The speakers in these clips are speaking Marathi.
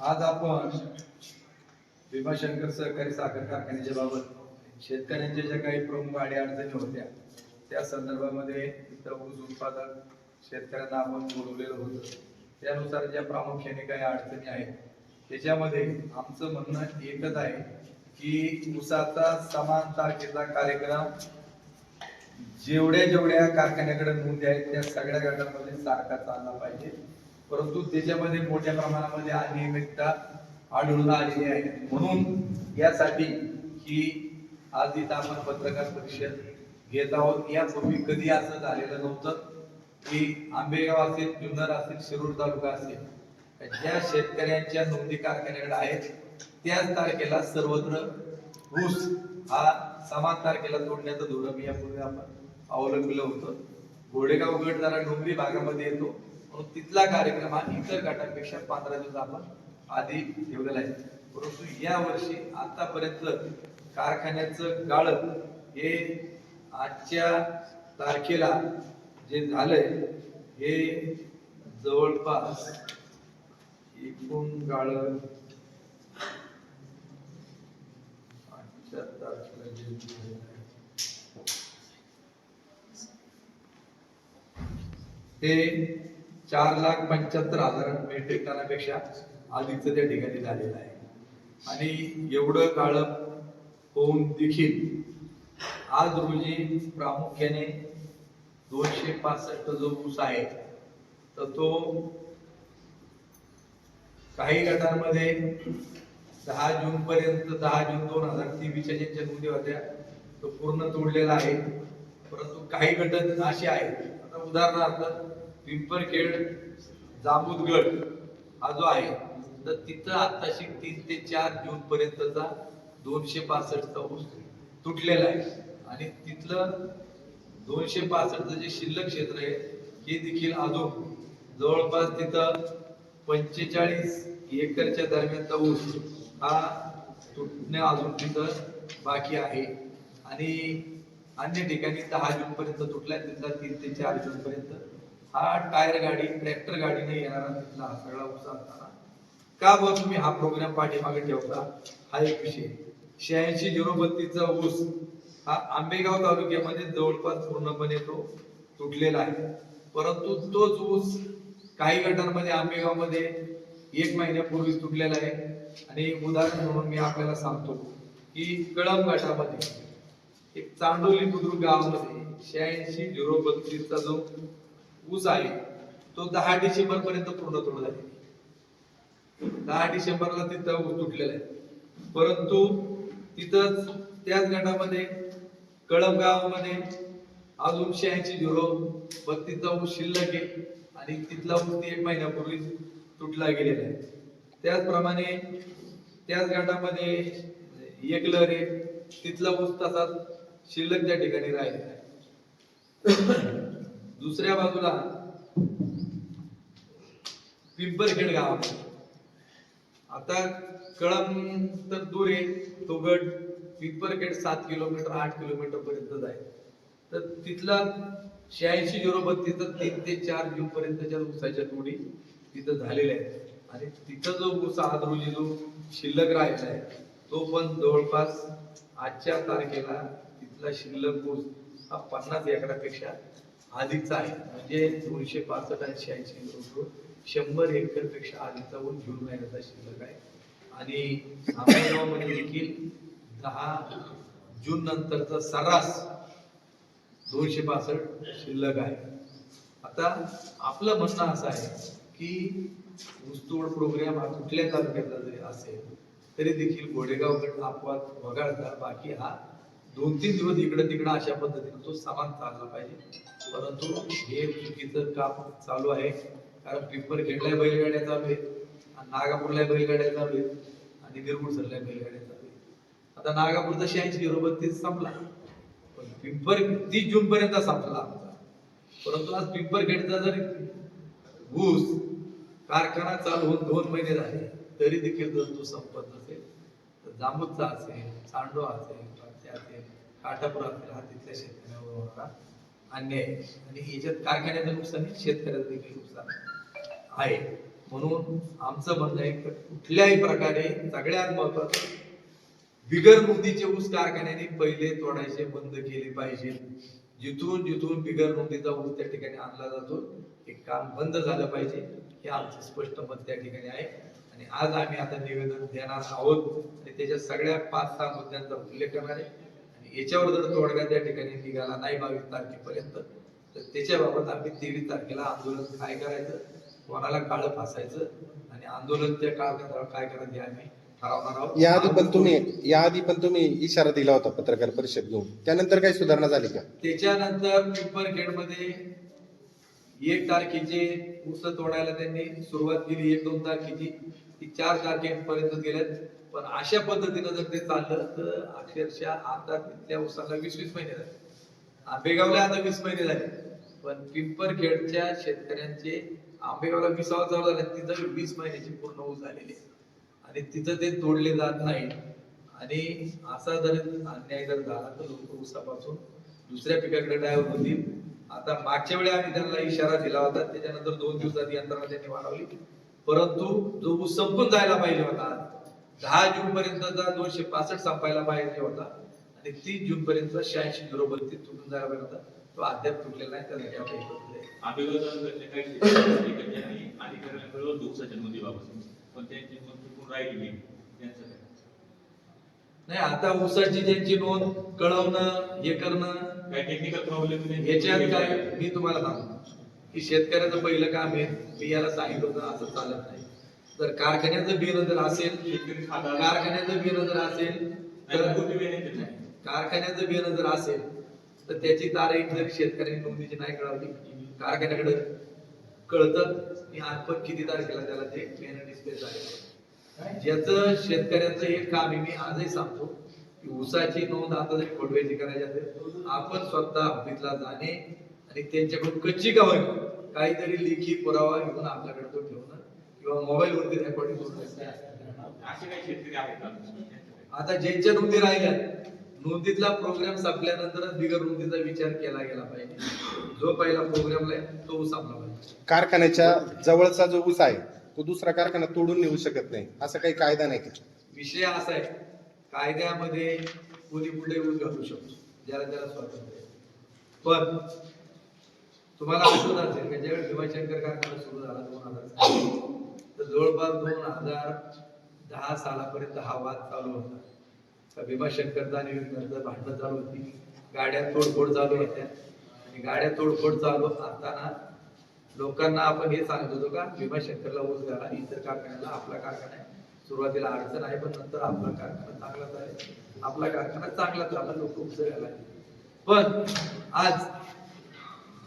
आज आपण भीमाशंकर सहकारी साखर कारखान्याच्या बाबत शेतकऱ्यांच्या ज्या काही प्रमुख आणि अडचणी होत्या त्या संदर्भामध्ये इथं ऊस उत्पादक शेतकऱ्यांना आपण बोलवलेलं होतं. त्यानुसार ज्या प्रामुख्याने काही अडचणी आहेत त्याच्यामध्ये आमचं म्हणणं एकच आहे की ऊसाचा समान तारखेचा कार्यक्रम जेवढ्या जेवढ्या कारखान्याकडे नोंदी आहेत त्या सगळ्या गटांमध्ये सारखा चालला पाहिजे. परंतु त्याच्यामध्ये मोठ्या प्रमाणामध्ये अनियमितता आढळून आलेली आहे. म्हणून यासाठी ही आज इथं आपण पत्रकार परिषद घेत आहोत. यापूर्वी कधी असं झालेलं नव्हतं की आंबेगाव असेल जुन्नर असेल शिरूर तालुका असेल. ज्या शेतकऱ्यांच्या नोंदी कारखान्याकडे आहेत त्याच तारखेला सर्वत्र ऊस हा समान तारखेला तोडण्याचं धोरण यापूर्वी आपण अवलंबलं होतं. घोडेगाव गट जरा डोंगरी भागामध्ये येतो. म्हणून तिथला कार्यक्रम हा इतर गटापेक्षा पंधरा दिवस आपण आधी ठेवलेला आहे. परंतु या वर्षी आतापर्यंत कारखान्याचं गाळप हे आजच्या तारखेला जे झालंय हे जवळपास एकूण गाळप आजच्या तारखेला जे ते चार लाख पंच्याहत्तर हजार मेट्रिक टनापेक्षा अधिकच त्या ठिकाणी झालेलं आहे. आणि एवढं गाळप होऊन देखील आज रोजी प्रामुख्याने दोनशे पासष्ट जो ऊस आहे तर तो काही गटांमध्ये दहा जून पर्यंत दहा जून दोन हजार तेवीसच्या ज्यांच्या नोंदी होत्या तो पूर्ण तोडलेला आहे. परंतु काही गट असे आहेत आता उदाहरणार्थ पिंपरखेड जांबूदगड हा जो आहे तर तिथं आताशी तीन ते चार जून पर्यंतचा दोनशे पासष्टचा ऊस तुटलेला आहे. आणि तिथलं दोनशे पासष्टचं जे शिल्लक क्षेत्र आहे हे देखील अजून जवळपास तिथं पंचेचाळीस एकरच्या दरम्यानचा ऊस हा तुटणे अजून तिथं बाकी आहे. आणि अन्य ठिकाणी दहा जून पर्यंत तुटलाय तिथला तीन ते चार जून पर्यंत हा टायर गाडी ट्रॅक्टर गाडीने येणारा तिथला हा सगळा ऊस असताना. का बघ तुम्ही हा प्रोग्राम पाठीमागे ठेवता? हा एक विषय. शहाऐंशी झिरो बत्तीसचा ऊस हा आंबेगाव तालुक्यामध्ये जवळपास पूर्णपणे तो तुटलेला आहे. परंतु तोच ऊस काही गटांमध्ये आंबेगावमध्ये एक महिन्यापूर्वी तुटलेला आहे. आणि उदाहरण म्हणून मी आपल्याला सांगतो की कळम गटामध्ये एक चांडोली बुद्रुक गावामध्ये शहाऐंशी झिरो बत्तीसचा जो ऊस आहे. तो दहा डिसेंबर पर्यंत पूर्ण तोडला आहे दहा डिसेंबरला तिथं ऊस तुटलेला आहे. परंतु तिथंच त्याच गटामध्ये कळमगावमध्ये अजून शहाऐंशी झिरो बत्तीसचा ऊस शिल्लक आहे आणि तिथला ऊस एक महिन्यापूर्वी तुटला गेलेला आहे. त्याचप्रमाणे त्याच गटामध्ये म्हणजे एकलर आहे. तिथला ऊस तसाच शिल्लक त्या ठिकाणी राहिलेला आहे. दुसऱ्या बाजूला पिंपरखेड गावामध्ये आता कळम तर दूर आहे तो गट पिंपरखेड सात किलोमीटर आठ किलोमीटर पर्यंतच आहे. तर तिथला शहाऐंशी झिरो बत्तीस तीन ते चार जून पर्यंतच्या ऊसाच्या तोडी तिथं झालेल्या आहेत. आणि तिथं जो ऊस आज रोजी जो शिल्लक राहिला आहे तो पण जवळपास आजच्या तारखेला तिथला शिल्लक ऊस हा पन्नास एकरापेक्षा अधिकचा आहे. म्हणजे दोनशे पासष्ट आणि शहाऐंशी शंभर हेक्टरपेक्षा अधिकचा वन घेऊन महिन्याचा शिल्लक आहे. आणि आंबेगावमध्ये देखील दहा जून नंतरचा सर्रास दोनशे पासष्ट शिल्लक आहे. आता आपलं म्हणणं असं आहे की ऊसतोड प्रोग्राम हा कुठल्या तालुक्यातला जरी असेल तरी देखील गोडेगाव गट अपवाद वगळता बाकी हा दोन तीन दिवस इकडं तिकडं अशा पद्धतीने तो सामान चालला पाहिजे. परंतु हे चुकीचं काम चालू आहे. कारण पिंपर खेडलाय बैलगाड्या चालू आहे नागापूरला बैलगाड्या चालू आहेत. आणि गिरगुडसरला बैलगाड्या चालू आहेत. आता नागापूरचा शहाऐंशी झिरो बत्तीस संपला. पण पिंपर तीस जून पर्यंत संपला आमचा. परंतु आज पिंपर खेडचा जर ऊस कारखाना चालू होऊन दोन महिने झाले तरी देखील जर तो संपत नसेल. तर जांबूचा असेल सांडो असेल असतील काठापूर असतील हा तिथल्या शेतकऱ्यावर होणारा अन्याय. आहे. आणि याच्यात कारखान्याचं नुकसान शेतकऱ्याचं देखील नुकसान आहे. म्हणून आमचं म्हणणं आहे कुठल्याही प्रकारे सगळ्यात महत्वाचं बिगर नोंदीचे ऊस कारखान्याने पहिले तोडायचे बंद केले पाहिजे. जिथून जिथून बिगर नोंदीचा ऊस त्या ठिकाणी आणला जातो हे काम बंद झालं पाहिजे हे आमचं स्पष्ट मत त्या ठिकाणी आहे. आणि आज आम्ही आता निवेदन देणार आहोत. आणि त्याच्या सगळ्या पाच सहा मुद्द्यांचा उल्लेख करणार आहे. आणि याच्यावर जर तोडगा त्या ठिकाणी निघाला नाही बावीस तारखेपर्यंत तर त्याच्याबाबत आम्ही तेवीस तारखेला आंदोलन काय करायचं कोणाला काळं फासायचं आणि आंदोलन त्या काळात काय करायचं हे आम्ही याआधी पण तुम्ही याआधी पण तुम्ही इशारा दिला होता पत्रकार परिषद घेऊन. त्यानंतर काही सुधारणा झाली का? त्याच्यानंतर पिंपरखेडमध्ये एक तारखेचे ऊस तोडायला त्यांनी सुरुवात केली एक दोन तारखेची. ती चार तारखेपर्यंत गेल्यात. पण अशा पद्धतीनं जर ते चाललं तर अक्षरशः आता तिथल्या उसाला वीस वीस महिने झाले. आंबेगावला आता वीस महिने झाले. पण पिंपरखेडच्या शेतकऱ्यांचे आंबेगावला विसावा चालू झाला तिथं वीस महिन्याची पूर्ण ऊस झालेली आहे. आणि तिथं ते तोडले जात नाही आणि असा जर अन्याय जर झाला तर लोक ऊसापासून दुसऱ्या पिकाकडे डायव्हर होतील. आता मागच्या वेळी आम्ही त्यांना इशारा दिला होता. त्याच्यानंतर दोन दिवसात यंत्रणा त्यांनी वाढवली. परंतु जो ऊस संपून जायला पाहिजे होता दहा जून पर्यंतचा दोनशे पासष्ट संपायला पाहिजे होता आणि तीस जून पर्यंत शहाऐंशी झिरो बत्तीस तुटून जायला पाहिजे होता तो अद्याप तुटलेला नाही त्यासाठी आता बदललंय. आंबेगावच्या काही शेतकरी आणि अधिकाऱ्यांकडे दिवसाच्या नोंदीबाबत पण त्यांची नोंद चुकून राहिली नाही. त्यांचं आता ऊसाची ज्यांची नोंद कळवणं हे करणं काय टेक्निकल प्रॉब्लेम याच्यात काय मी तुम्हाला सांगतो. की शेतकऱ्याचं पहिलं काम आहे मी याला सांगितलं होतं असं चालत नाही. तर कारखान्याचं बिल जर असेल कारखान्याचं बिल जर असेल तर कारखान्याचं बिल जर असेल तर त्याची तारीख जर शेतकऱ्यांनी नोंदीची नाही कळवली कारखान्याकडे कळतं मी पण किती तारखेला त्याला ते पेन डिस्प्ले झाले ज्याचं शेतकऱ्याचं एक काम आहे मी आजही सांगतो की ऊसाची नोंद आता जरी खोडव्याची करायची असेल आपण स्वतः ऑफिसला जाणे आणि त्यांच्याकडून कच्ची का होईल काहीतरी लेखी पुरावा घेऊन आपल्याकडे तो ठेवणं किंवा मोबाईल वरती रेकॉर्डिंग करून असे काही शेतकरी आहेत? आता ज्यांच्या नोंदी राहिल्या नोंदीतला प्रोग्राम संपल्यानंतरच बिगर नोंदीचा विचार केला गेला पाहिजे. जो पहिला प्रोग्रामला आहे तो संपला पाहिजे. कारखान्याच्या जवळचा जो ऊस आहे तो दुसरा कारखाना तोडून नेऊ शकत नाही. असा काही कायदा नाही का? विषय असा आहे कायद्यामध्ये कोणी कुठे ऊस घालू शकतो. ज्याला त्याला स्वातंत्र्य. पण तुम्हाला आठवत असेल की ज्यावेळी भीमाशंकर कारखाना सुरू झाला दोन हजार तर जवळपास दोन हजार दहा सालापर्यंत हा वाद चालू होता. का भीमाशंकरचा आणि भांडणं चालू होती. गाड्या तोडफोड चालू होत्या. आणि गाड्या तोडफोड चालू असताना लोकांना आपण हे सांगत होतो का भीमाशंकरला ऊस घाला इतर कारखान्याला आपला कारखाना आहे. सुरुवातीला अडचण आहे पण नंतर आपला कारखाना चांगलाच आहे. आपला कारखाना चांगला झाला लोक उचल पण आज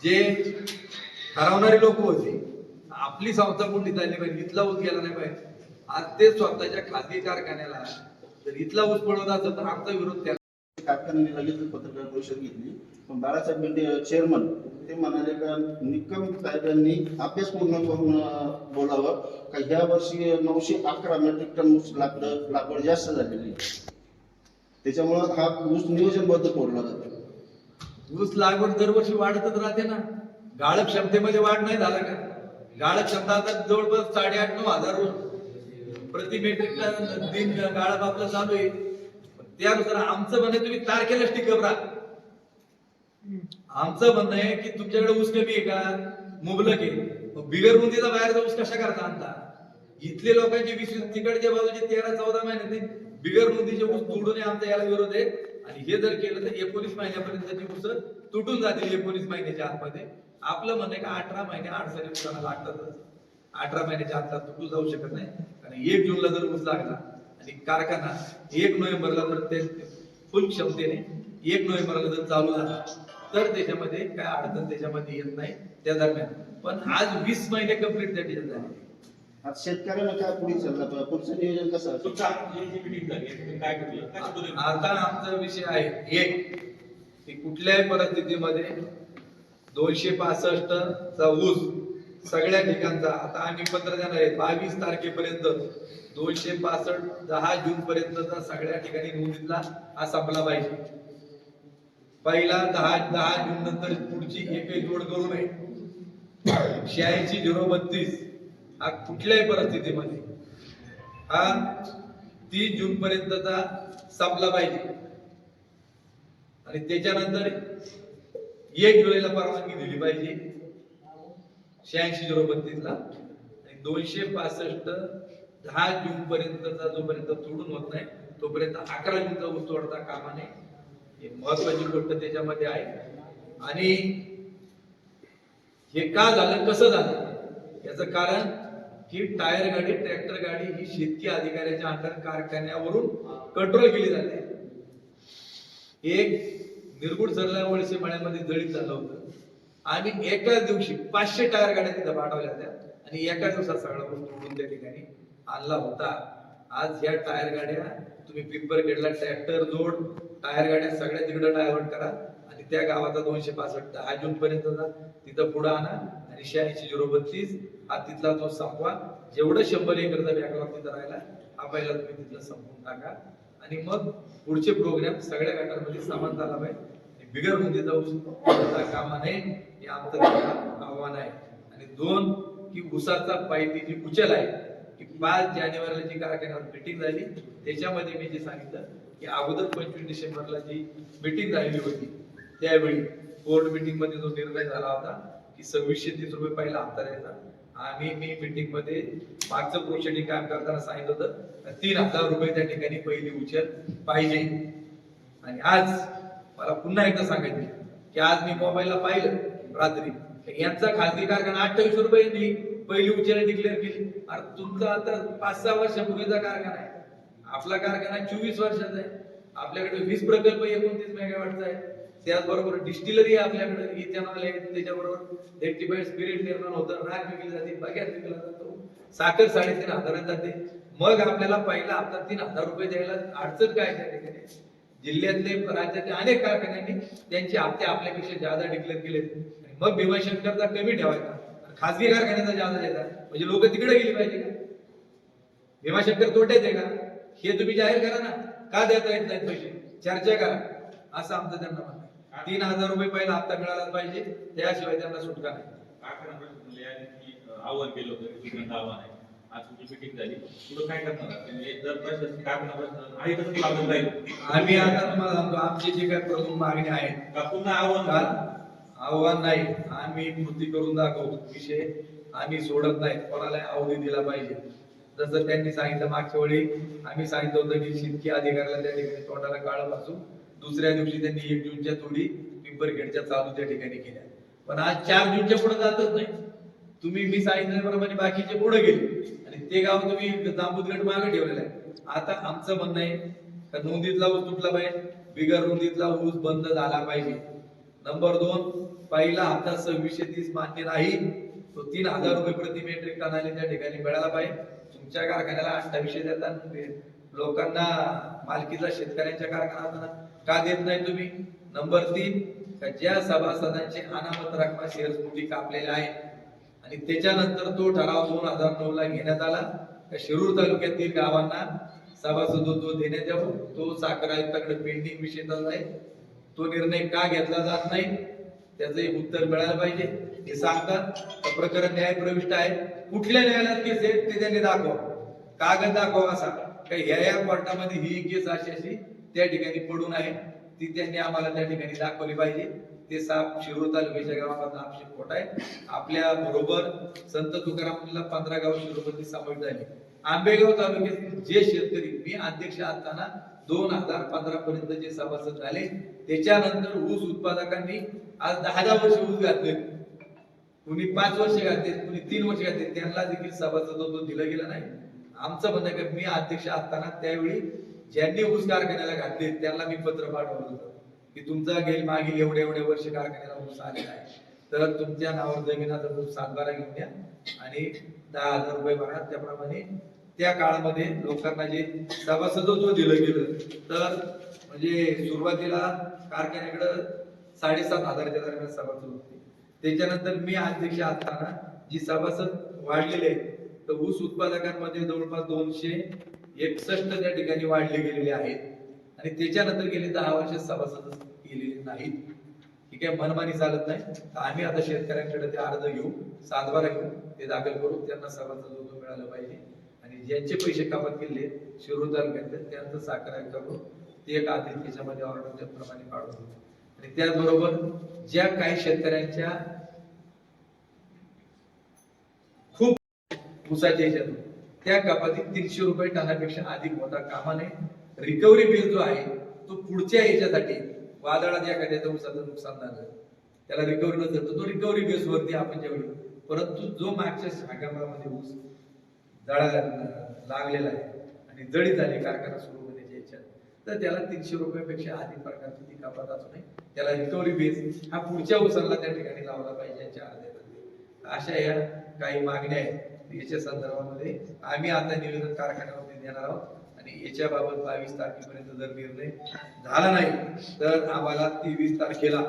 जे ठरवणारे लोक होते आपली संस्था कोणती चालली पाहिजे इथला ऊस गेला नाही पाहिजे. आज ते स्वतःच्या खाजगी कारखान्याला जर इथला ऊस पडवत असेल तर आमचा विरोध त्या कारखान्याने लगेच पत्रकार परिषद घेतली. पण बाळासाहेब बेंडे चेअरमन ते म्हणाले का निकम साहेबांनी अभ्यास पूर्ण करून बोलावं का ह्या वर्षी नऊशे अकरा मेट्रिक टन ऊस लागलं लागवड जास्त झालेली त्याच्यामुळं हा ऊस नियोजनबद्ध बोलला जातो. ऊस लागवड दरवर्षी वाढतच राहते ना. गाळप क्षमतेमध्ये वाढ नाही झाला का? गाळप क्षमता आता जवळपास साडेआठ नऊ हजार प्रति मेट्रिक टन दिन गाळप आपलं चालू आहे. त्यानुसार आमचं म्हणणं तुम्ही तारखेलाच टिकप राहा. आमचं म्हणणं आहे की तुमच्याकडे ऊस कमी आहे का? मुबलक आहे. बिगर बुंदीचा बाहेरचा ऊस कशा करता आणता? इथले लोकांचे विशेष तिकडच्या बाजूचे तेरा चौदा महिने ते बिगर बुंदीचे ऊस तोडून आमचा याला विरोध आहे. आणि हे जर केलं तर एकोणीस महिन्यापर्यंतची ऊस तुटून जातील एकोणीस महिन्याच्या आतमध्ये. आपलं म्हणणं का अठरा महिने अडचणी ऊसाला लागतातच. अठरा महिन्याच्या आतला तुटून जाऊ शकत नाही. कारण एक जूनला जर ऊस लागला आणि कारखाना एक नोव्हेंबरला जर ते फुल क्षमतेने एक नोव्हेंबरला जर चालू झाला तर त्याच्यामध्ये काय अडचण त्याच्यामध्ये येत नाही त्या दरम्यान. पण आज वीस महिने कंप्लीट त्या त्याच्यात झाले. आता शेतकऱ्यांना काय पुढे चाललं पाहिजे? पुढचं नियोजन कसं असेल? तुमचं आपली जी meeting झाली आहे, तुम्ही काय? आता आमचा विषय आहे एक की कुठल्याही परिस्थितीमध्ये दोनशे पासष्ट चा ऊस सगळ्या ठिकाणचा आता आम्ही पत्र देणार आहे बावीस तारखेपर्यंत दोनशे पासष्ट दहा जून पर्यंतचा सगळ्या ठिकाणी नोंदीतला हा संपला पाहिजे पहिला दहा दहा जून नंतर पुढची एकही जोड करू नये शहाऐंशी झिरो बत्तीस हा कुठल्याही परिस्थितीमध्ये हा तीस जून पर्यंतचा संपला पाहिजे. आणि त्याच्यानंतर एक जुलैला परवानगी दिली पाहिजे. शहाऐंशी झिरो बत्तीस ला आणि दोनशे पासष्ट दहा जून पर्यंतचा जोपर्यंत तोडून होत नाही तोपर्यंत अकरा जूनचा ऊस तोडता कामा नये. हे महत्वाची गोष्ट त्याच्यामध्ये आहे. आणि हे का झालं कसं झालं? याचं कारण ही टायर गाडी ट्रॅक्टर गाडी ही शेतकी अधिकाऱ्याच्या अंडर कारखान्यावरून कंट्रोल केली जाते. एक निरगुड सरला वळसे मळ्यामध्ये जळीत झालं होतं. आणि एकाच दिवशी पाचशे टायर गाड्या तिथं पाठवल्या होत्या. आणि एका दिवसात सगळा ऊस त्या ठिकाणी आणला होता. आज ह्या टायर गाड्या तुम्ही पिंपर गेटला ट्रॅक्टर जोड टायर गाड्या सगळ्या तिकडं डायव्हर्ट करा. आणि त्या गावाचा दोनशे पासष्ट दहा जून पर्यंतचा तिथं पुढं आणा. आणि शहाऐंशी झिरो बत्तीस हा तिथला तो संपवा जेवढं शंभर एकरचा बॅकलॉग तिथं राहिला हा पहिला तुम्ही तिथलं संपवून टाका. आणि मग पुढचे प्रोग्राम सगळ्या गटांमध्ये समान झाला पाहिजे. बिगरमध्ये जाऊ तोडता कामा नये हे आमचं आव्हान आहे. आणि दोन की उसाचा पायती जी उचल आहे की पाच जानेवारीला जी कारखान्यावर मिटिंग झाली त्याच्यामध्ये मी जे सांगितलं की अगोदर पंचवीस डिसेंबरला जी मिटिंग झालेली होती त्यावेळी बोर्ड मिटिंगमध्ये जो निर्णय झाला होता की सव्वीसशे तीस रुपये पहिला हप्ता द्यायचा. आम्ही मी मिटिंगमध्ये मागचं प्रोसिडिंग काम करताना सांगितलं होतं तीन हजार रुपये त्या ठिकाणी पहिली उचल पाहिजे. आणि आज मला पुन्हा एकदा सांगायचं की आज मी मोबाईलला पाहिलं रात्री यांचा खाजगी कारखाना अठ्ठावीस रुपये रुपयांनी पहिली उचल डिक्लेअर केली. अरे तुमचा आता पाच सहा वर्षापूर्वीचा कारखाना आहे. आपला कारखाना चोवीस वर्षाचा आहे. आपल्याकडे वीस प्रकल्प एकोणतीस मेगावॅटचा आहे. त्याचबरोबर डिस्टिलरी आपल्याकडे इथेनॉल आहे त्याच्याबरोबर रेक्टिफाईड स्पिरिट निर्माण होतं. राग विकली जाते बघ्यात विकला जातो साखर साडेतीन हजारात जाते. मग आपल्याला पहिला हप्ता तीन हजार रुपये द्यायला अडचण काय त्या ठिकाणी? जिल्ह्यातले राज्यातले अनेक कारखान्यांनी त्यांचे हप्ते आपल्यापेक्षा जादा डिक्लेअर केले. मग भीमाशंकरचा कमी ठेवायचा. खासगी कारखान्याचा जादा द्यायचा म्हणजे लोक तिकडे गेली पाहिजे का? भीमाशंकर तोट्यात आहे का? हे तुम्ही जाहीर करा ना. का देता येत नाहीत पैसे? चर्चा करा. असं आमचं त्यांना तीन हजार रुपये पहिला हप्ता मिळाला पाहिजे. त्याशिवाय त्यांना सुटका नाही. अं, आव्हान केलं होतं आव्हान आहे. आज तुमची मिटिंग झाली. पुढे काय करणार? म्हणजे जर आहे तसं लागून आम्ही आता तुम्हाला सांगतो आमची जी काही प्रमुख मागणी आहेत का पुन्हा आव्हान आव्हान नाही. आम्ही कृती करून दाखवतो. विषय आम्ही सोडत नाही. कोणाला अवधी दिला पाहिजे. जसं त्यांनी सांगितलं मागच्या वेळी आम्ही सांगितलं होतं की शेतकी अधिकाऱ्याला त्या ठिकाणी तोंडाला काळपासून दुसऱ्या दिवशी त्यांनी एक जूनच्या तोडी पिंपरखेडच्या चालू त्या ठिकाणी केल्या. पण आज चार जूनच्या पुढे जातच नाही. तुम्ही मी सांगितल्याप्रमाणे बाकीचे पुढे गेले. आणि ते गाव तुम्ही जांबूदगड मागे ठेवलेलं आहे. आता आमचं म्हणणं आहे का नोंदीतला ऊस तुटला पाहिजे बिगर नोंदीतला ऊस बंद झाला पाहिजे. नंबर दोन पहिला हप्ता सव्वीसशे तीस मान्य नाही. तो तीन हजार रुपये प्रति मेट्रिक टनाने त्या ठिकाणी मिळाला पाहिजे. तुमच्या कारखान्याला अठ्ठावीसशे देतात. लोकांना मालकीचा शेतकऱ्यांच्या कारखाना का देत नाही तुम्ही? नंबर तीन ज्या सभासदांचे अनामत रकमा शेअर्स मोठी कापलेले आहेत आणि त्याच्यानंतर तो ठराव दोन हजार नऊ ला घेण्यात आला. त्या शिरूर तालुक्यातील गावांना सभासदत्व देण्यात यावं? तो साखर आयुक्ताकडे पेंडिंग विषय चालला आहे तो निर्णय का घेतला जात नाही? त्याचंही उत्तर मिळायला पाहिजे. हे सांगतात प्रकरण न्याय प्रविष्ट आहे. कुठल्या न्यायालयात केस आहे ते त्यांनी दाखवा. कागद दाखवा असा. काही ह्या या कोर्टामध्ये ही केस अशी अशी त्या ठिकाणी पडून आहे. ती त्यांनी आम्हाला त्या ठिकाणी दाखवली पाहिजे. ते साप शिरूर तालुक्याच्या गावामधला आक्षेप खोट आहे. आपल्या बरोबर संत तुकारामला पंधरा गाव शिरूरमध्ये समावेश झाले आंबेगाव तालुक्यात जे शेतकरी मी अध्यक्ष असताना दोन हजार पंधरा पर्यंत जे सभासद झाले त्याच्यानंतर ऊस उत्पादकांनी आज दहा दहा वर्ष ऊस घातले. कुणी पाच वर्ष घातले कुणी तीन वर्ष घातले त्यांना देखील सभासदत्व दिलं गेलं नाही. आमचं म्हणणं आहे की मी अध्यक्ष असताना त्यावेळी ज्यांनी ऊस कारखान्याला घातले त्यांना मी पत्र पाठवलं होतं. की तुमचा गेल मागील एवढे एवढे वर्ष कारखान्याला ऊस आलेला आहे. तर तुमच्या नावावर जमिनाचा ऊस सातबारा घेऊन द्या आणि दहा हजार रुपये भरा. त्याप्रमाणे त्या काळामध्ये लोकांना जे सभासदत्व दिलं गेलं तर म्हणजे सुरुवातीला कारखान्याकडं साडेसात हजारच्या दरम्यान सभासद होते. त्याच्यानंतर मी अध्यक्ष असताना जी सभासद वाढलेले आहेत तर ऊस उत्पादकांमध्ये जवळपास दोनशे एकसष्ट त्या ठिकाणी वाढले गेलेले आहेत. आणि त्याच्यानंतर गेले दहा वर्ष सभासद गेलेले नाहीत. ठीक काय मनमानी चालत नाही. तर आम्ही आता शेतकऱ्यांकडे ते अर्ज घेऊ सातबारा घेऊ ते दाखल करू. त्यांना सभासद होतो मिळालं पाहिजे. आणि ज्यांचे पैसे कपात केले शिरूर तालुक्यातले त्यांचं साखर करू. ते एक आधी त्याच्यामध्ये ऑर्डर त्याप्रमाणे काढून आणि त्याचबरोबर ज्या काही शेतकऱ्यांच्या खूप उसाच्या ह्याच्यातून त्या कपातीत तीनशे रुपये टनापेक्षा अधिक होता कामा नये रिकव्हरी बिल जो आहे तो पुढच्या याच्यासाठी वादळात एखाद्याचं ऊसाचं नुकसान झालं. त्याला रिकव्हरी न करतो तो रिकव्हरी बेस वरती आपण जेवढी परंतु जो मागच्या हंगामामध्ये ऊस जळाला लागलेला आहे आणि जळी झाली कारखाना सुरू होण्याच्या याच्यात तर त्याला तीनशे रुपयापेक्षा अधिक प्रकारची ती कपात असू नये. त्याला रिकव्हरी बेस हा पुढच्या उसाला त्या ठिकाणी लावला पाहिजे याच्या अर्ध्या अशा या काही मागण्या आहेत. याच्या संदर्भामध्ये आम्ही आता निवेदन कारखान्यामध्ये देणार आहोत. आणि याच्याबाबत बावीस तारखेपर्यंत जर निर्णय झाला नाही तर आम्हाला तेवीस तारखेला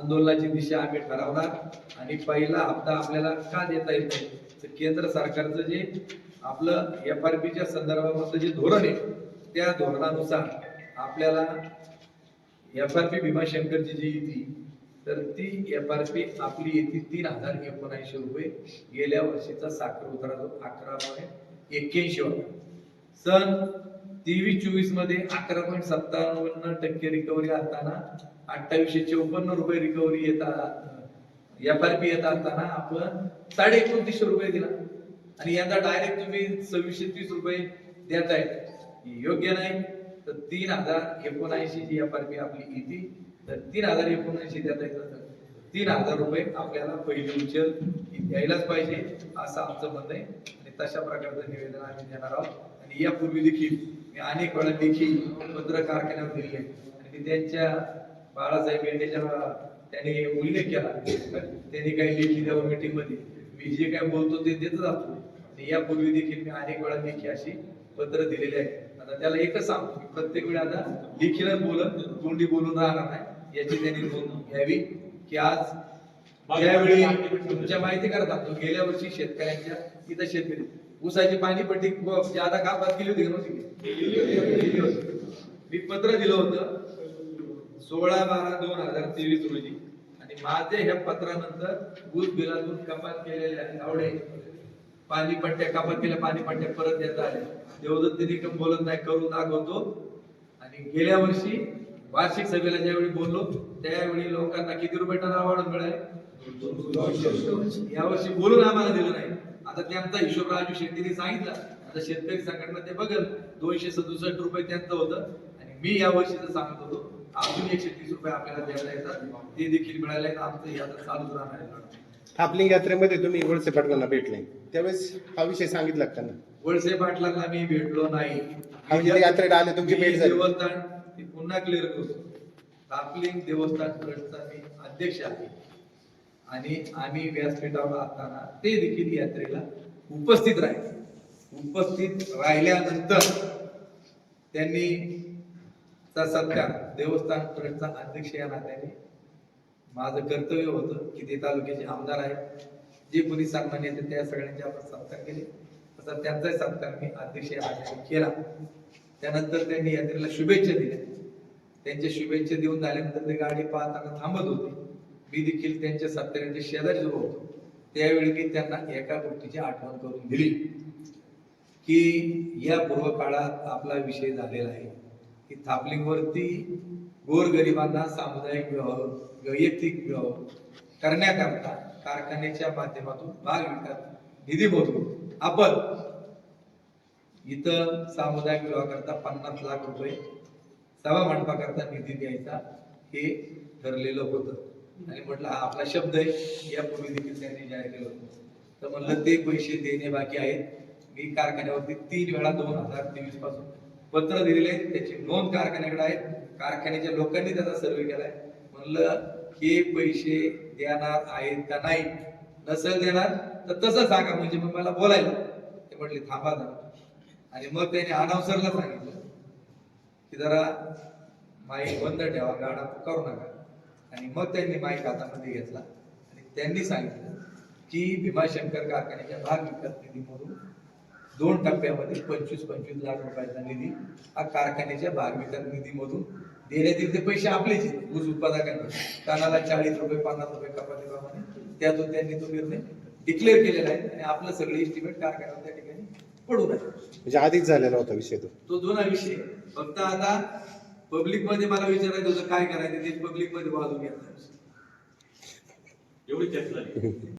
आंदोलनाची दिशा आम्ही ठरवणार. आणि पहिला हप्ता आपल्याला का देता येत नाही तर केंद्र सरकारचं जे आपलं एफ आर पीच्या संदर्भामधलं जे धोरण आहे त्या धोरणानुसार आपल्याला एफ आर पी भीमाशंकरची जी ती तर ती एफ आर पी आपली येते तीन हजार एकोणऐंशी रुपये. गेल्या वर्षीचा साखर उतारा जो अकरा पॉईंट एक्क्याऐंशी होता. सन तेवीस चोवीसमध्ये अकरा पॉईंट सत्तावन्न टक्के रिकव्हरी असताना अठ्ठावीसशे चौपन्न रुपये रिकव्हरी येतात एफ आर पी येत असताना आपण साडे एकोणतीसशे रुपये दिला. आणि यंदा डायरेक्ट तुम्ही सव्वीसशे तीस रुपये देताय. योग्य नाही तर तीन हजार एकोणऐंशी जी एफ आर पी आपली येते. तर तीन हजार एकोणऐंशी देता येतात तीन हजार रुपये आपल्याला पहिली उचल द्यायलाच पाहिजे असं आमचं म्हणणं आहे. आणि तशा प्रकारचं निवेदन आम्ही देणार आहोत. आणि यापूर्वी देखील मी अनेक वेळा देखील पत्र कारखान्यावर दिले आणि मी त्यांच्या बाळासाहेब यांच्या त्यांनी उल्लेख केला. त्यांनी काही लेखी द्यावं मीटिंगमध्ये मी जे काय बोलतो ते देतच असतो. आणि यापूर्वी देखील मी अनेक वेळा लेखी अशी पत्र दिलेली आहे आता त्याला एकच सांगतो प्रत्येक वेळी आता लेखीलाच बोलत तोंडी बोलून राहणार नाही. याची त्यांनी नोंद घ्यावी की आज ज्यावेळी तुमच्या माहिती करतात गेल्या वर्षी शेतकऱ्यांच्या इथं शेतकरी. ऊसाची पाणीपट्टी ज्यादा कापात केली होती का नव्हती? केली होती. मी पत्र दिलं होतं सोळा बारा दोन हजार तेवीस रोजी. आणि माझे ह्या पत्रानंतर ऊस बिलातून कपात केलेल्या आवडे पाणीपट्ट्या कपात केल्या पाणी पट्ट्या परत देता आले देवदत्त निकम बोलत नाही करून दाखवतो. आणि गेल्या वर्षी वार्षिक सभेला ज्यावेळी बोललो त्यावेळी लोकांना किती रुपये टनाला वाढून मिळाले? यावर्षी बोलून आम्हाला दिलं नाही. आता त्यांचा हिशोब राजू शेट्टीने सांगितला. आता शेतकरी संघटना ते बघल दोनशे सदुसष्ट रुपये त्यांचं होतं. आणि मी या वर्षीचं सांगत होतो अजून एकशे तीस रुपये आपल्याला द्यायला येतात. ते देखील मिळाले आमचं आता चालूच राहणार आहे. थापलिंग यात्रेमध्ये तुम्ही वळसे पाटलांना भेटले. त्यावेळेस हा विषय सांगितला त्यांना? वळसे पाटलांना मी भेटलो नाही. म्हणजे यात्रेला आले, तुमची भेट झाली. पुन्हा क्लिअर करतो तापलिंग देवस्थान ट्रस्टचा मी अध्यक्ष आहे. आणि आम्ही व्यासपीठावर असताना ते देखील यात्रेला उपस्थित राहिले. उपस्थित राहिल्यानंतर त्यांनी चा सत्कार देवस्थान ट्रस्टचा अध्यक्ष या नात्याने माझं कर्तव्य होतं की ते तालुक्याचे आमदार आहेत. जे कोणी सन्मान्य येते त्या सगळ्यांचे आपण सत्कार केले. तसा त्यांचाही सत्कार मी अध्यक्ष या नात्याने केला. त्यानंतर त्यांनी यात्रेला शुभेच्छा दिल्या. त्यांच्या शुभेच्छा देऊन झाल्यानंतर ते गाडी पाहताना थांबत होते. मी देखील त्यांच्या सत्कारांच्या शेजारी उभा होतो. त्यावेळी मी त्यांना एका गोष्टीची आठवण करून दिली. की या पूर्व काळात आपला विषय झालेला आहे. की थापलिंगवरती गोरगरिबांना सामुदायिक विवाह वैयक्तिक विवाह करण्याकरता कारखान्याच्या माध्यमातून भाग विकास निधीमधून आपण इथं सामुदायिक विवाह करता पन्नास लाख रुपये सभा मंडपाकरता निधी द्यायचा हे ठरलेलं होतं. आणि म्हटलं हा आपला शब्द आहे यापूर्वी देखील त्यांनी जाहीर केलं होतं. तर म्हणलं ते पैसे देणे बाकी आहेत. मी कारखान्यावरती तीन वेळा दोन हजार तेवीसपासून पत्र दिलेले आहेत. त्याची नोंद कारखान्याकडे आहे. कारखान्याच्या लोकांनी त्याचा सर्वे केलाय. म्हणलं हे पैसे देणार आहेत का नाही? नसेल देणार तर तसं सांगा. म्हणजे मग मला बोलायला. ते म्हटले थांबा जरा. आणि मग त्याने अनावसरला सांगितलं. की जरा माईक बंद ठेवा गाणं करू नका. आणि मग त्यांनी माईक हातामध्ये घेतला. आणि त्यांनी सांगितलं की भीमाशंकर कारखान्याच्या भाग विकत निधीमधून दोन टप्प्यामध्ये पंचवीस पंचवीस लाख रुपयाचा निधी हा कारखान्याच्या भाग विकत निधीमधून देण्यात येईल. ते पैसे आपलेच ऊस उत्पादकांना कानाला चाळीस रुपये पन्नास रुपये कपातीप्रमाणे. त्यातून त्यांनी तो निर्णय डिक्लेअर केलेला आहे. आणि आपलं सगळे इस्टिमेट कारखान्यावर त्या ठिकाणी पडून आहे म्हणजे आधीच झालेला होता विषय तो. तो जुना विषय. फक्त आता पब्लिकमध्ये मला विचारायचं होतं काय करायचं? ते पब्लिकमध्ये वाजून घेतलं एवढी चर्चा झाली.